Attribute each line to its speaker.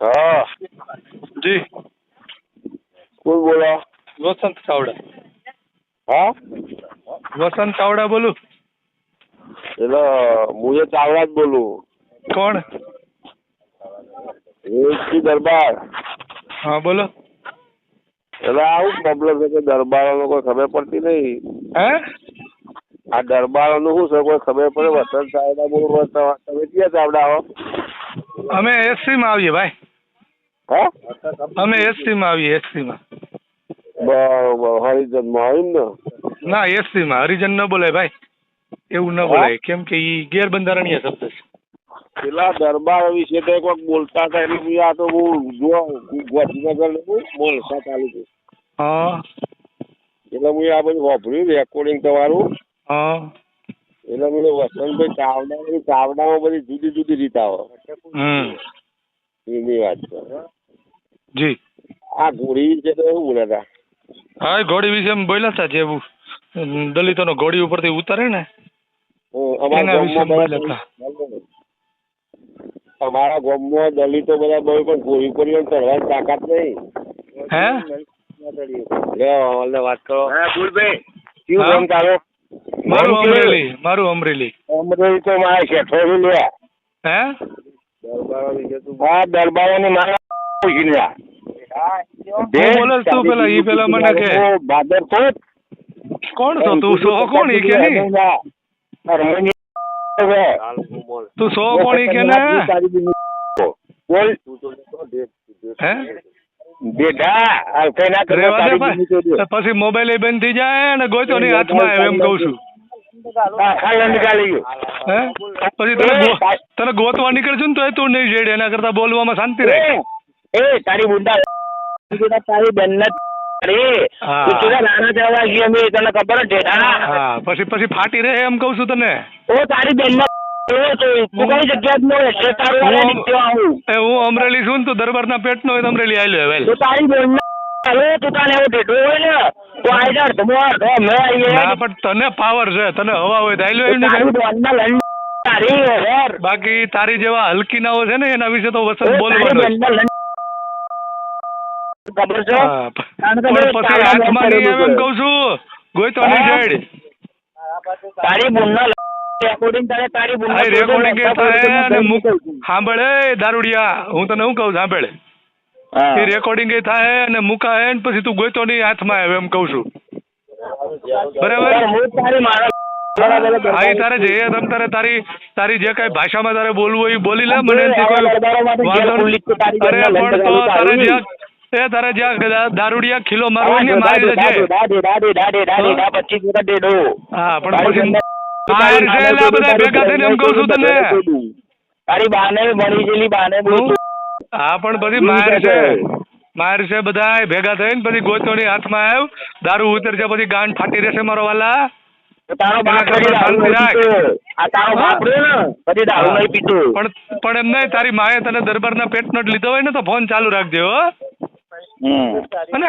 Speaker 1: હા.
Speaker 2: જી.
Speaker 1: કોણ બોલો?
Speaker 2: વસંત ચાવડા.
Speaker 1: હા?
Speaker 2: વસંત ચાવડા બોલું?
Speaker 1: એટલે હું એ ચાવડા જ બોલું.
Speaker 2: કોણ?
Speaker 1: એસી દરબાર.
Speaker 2: હા બોલો.
Speaker 1: એટલે આવું પ્રોબ્લેમ છે કે દરબારોનો કોઈ ખબર પડતી નહીં.
Speaker 2: હે?
Speaker 1: આ દરબારોનું શું છે? કોઈ ખબર પડે? વસંત ચાવડા બોલું તમે ક્યાં ચાવડા હો?
Speaker 2: અમે એસસી માં આવીએ ભાઈ.
Speaker 1: હા?
Speaker 2: અમે એસસી માં આવીએ એસસી માં.
Speaker 1: બરોબર હરિજનમાં આવ્યું ને?
Speaker 2: ના એસસી માં. હરિજન ન બોલાય ભાઈ. એવું ન બોલાય. કેમ કે ઈ ગેરબંધારણીય શબ્દ છે.
Speaker 1: પેલા દરબાર વિશે તો એક વખત બોલતા હતા એટલે આ તો બહુ જો ગાંધીનગર ચાલુ છે
Speaker 2: હા.
Speaker 1: એટલે હું આ બધું વાપર્યું રેકોર્ડિંગ તમારું.
Speaker 2: હા.
Speaker 1: એટલે મને વસંતભાઈ ચાવડા ચાવડામાં બધી જુદી જુદી રીત આવે. એની વાત છે.
Speaker 2: જી.
Speaker 1: આ ઘોડી વિશે તો એવું બોલ્યા હતા.
Speaker 2: હા ઘોડી વિશે એમ બોલ્યા હતા જે દલિતોનો ઘોડી ઉપરથી ઉતરે ને
Speaker 1: અમારા
Speaker 2: એના વિશે
Speaker 1: ગામમાં
Speaker 2: બોલ્યા
Speaker 1: બધા અમારા ગામમાં દલિતો બધા બહુ પણ ઘોડી ઉપર ચડવાની તાકાત નહીં.
Speaker 2: હે?
Speaker 1: લે વાત કરો. હા ભૂલભાઈ શું કામ તારું?
Speaker 2: મારું અમરેલી મારું અમરેલી.
Speaker 1: અમરેલી તો મારે શેઠો છે લે
Speaker 2: હે?
Speaker 1: હા દરબારોની મારા પૂછી લે
Speaker 2: બોલે તું પેલા ઈ પેલા મને કે.
Speaker 1: ભાદર
Speaker 2: કોણ છો તું? સો કોણ ઈ કે નહીં તું સો કોણ ઈ કે ને?
Speaker 1: બોલ.
Speaker 2: હે?
Speaker 1: બેટા આ કઈ ના
Speaker 2: પછી મોબાઈલ બંધ થઈ જાય ને ગોતો ની હાથમાં એમ કઉ છું.
Speaker 1: હા, ખાલી નીકાળી ગયો.
Speaker 2: હે? પછી તને તને ગોતવા નીકળશું ને તો તું નહીં જેડ એના કરતા બોલવામાં શાંતિ રહે
Speaker 1: એ, તારી બુંદા તારી બેન
Speaker 2: પછી પછી ફાટી રહે એમ કઉ છું તને.
Speaker 1: ઓ તારી બેન
Speaker 2: હું- અમરેલી છું ને તું દરબાર ના હોય નો અમરેલી આવેલો
Speaker 1: તારી બેન હવે તું તાને એવું ઢેઢું હોય ને તો આઈ જા તમાર તો મેં આવીએ
Speaker 2: ના પણ તને પાવર છે તને હવા હોય તો એમ
Speaker 1: તારી લંડ
Speaker 2: બાકી તારી જેવા હલકીનાઓ છે ને એના વિશે તો વસંત બોલવાનો
Speaker 1: ખબર છે?
Speaker 2: હા પણ પછી હાથમાં નહીં એમ કહું છું. ગોઈતો નહીં
Speaker 1: હા? તારી બુનના રેકોર્ડિંગ તારે તારી બુનના
Speaker 2: રેકોર્ડિંગ એ થાય અને મુક સાંભળે દારૂડિયા. હું તને શું કહું સાંભળે? એ રેકોર્ડિંગ એ થાય અને મુકાય ને પછી તું ગોતો નહીં હાથમાં આવે એમ કહું છું. બરાબર?
Speaker 1: તારી
Speaker 2: હા એ તારે જે તમ તારે તારી તારી જે કઈ ભાષામાં તારે બોલવું હોય એ બોલી લે મને. અરે પણ તો તારે જ્યાં એ તારે જ્યાં દારૂડિયા ખીલો મારવો ને મારી દેજે હા. પણ પછી બધા ભેગા થઈને એમ કહું છું તને.
Speaker 1: તારી બાને મળી ગયેલી બાને બોલ
Speaker 2: હું? હા પણ પછી માર છે. માર છે બધા ભેગા થઈને પછી ગોતોની હાથમાં આવ. દારૂ ઉતરશે પછી ગાંઠ ફાટી રહેશે મારો વાલા.
Speaker 1: તારો બાપ
Speaker 2: એટલે
Speaker 1: કદી દારૂ
Speaker 2: શાંતિ
Speaker 1: નહીં
Speaker 2: રાખ.
Speaker 1: પીતો. આ તારો બાપ રહ્યો ને કદી દારૂ નહીં પીતો.
Speaker 2: પણ પણ એમ નહીં તારી માએ તને દરબારના પેટનો જ લીધો હોય ને તો ફોન ચાલુ રાખજે હો.
Speaker 1: હમ.
Speaker 2: હને